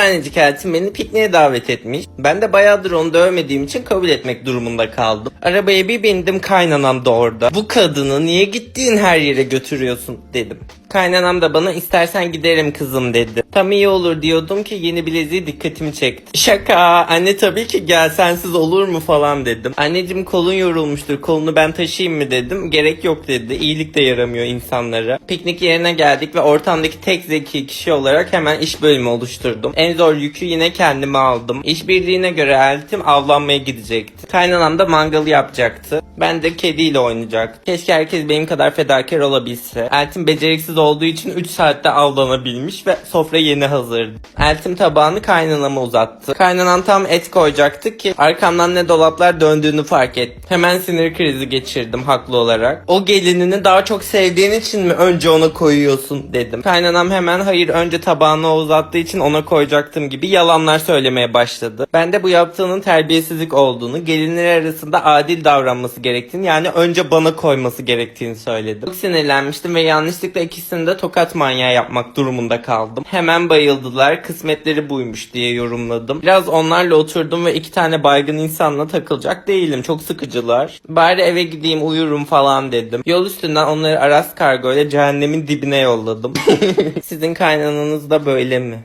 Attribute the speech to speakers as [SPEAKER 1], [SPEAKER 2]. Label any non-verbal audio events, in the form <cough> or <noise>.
[SPEAKER 1] tanecik eltim beni pikniğe davet etmiş. Ben de bayağıdır onu dövmediğim için kabul etmek durumunda kaldım. Arabaya bir bindim kaynanam da orada. Bu kadını niye gittiğin her yere götürüyorsun dedim. Kaynanam da bana istersen giderim kızım dedi. Tam iyi olur diyordum ki yeni bileziği dikkatimi çekti. <laughs> Şaka anne tabii ki gel sensiz olur mu falan dedim. Anneciğim kolun yorulmuştur kolunu ben taşıyayım mı dedim. Gerek yok dedi. İyilik de yaramıyor insanlara. Piknik yerine geldik ve ortamdaki tek zeki kişi olarak hemen iş bölümü oluşturdum. En zor yükü yine kendime aldım. İşbirliğine göre eltim avlanmaya gidecekti. Kaynanam da mangalı yapacaktı. Ben de kediyle oynayacaktım. Keşke herkes benim kadar fedakar olabilse. Eltim beceriksiz olduğu için 3 saatte avlanabilmiş ve sofra yeni hazırdı. Eltim tabağını kaynanama uzattı. Kaynanan tam et koyacaktı ki arkamdan ne dolaplar döndüğünü fark ettim. Hemen sinir krizi geçirdim haklı olarak. O gelinini daha çok sevdiğin için mi önce ona koyuyorsun dedim. Kaynanam hemen hayır önce tabağını uzattığı için ona koyacaktım gibi yalanlar söylemeye başladı. Ben de bu yaptığının terbiyesizlik olduğunu, gelinler arasında adil davranması gerektiğini yani önce bana koyması gerektiğini söyledim. Çok sinirlenmiştim ve yanlışlıkla ikisini de tokat manyağı yapmak durumunda kaldım. Hemen bayıldılar, kısmetleri buymuş diye yorumladım. Biraz onlarla oturdum ve iki tane baygın insanla takılacak değilim. Çok sıkıcılar. Bari eve gideyim uyurum falan dedim. Yol üstünden onları Aras Kargo ile cehennemin dibine yolladım. <laughs> Sizin kaynananız da böyle mi?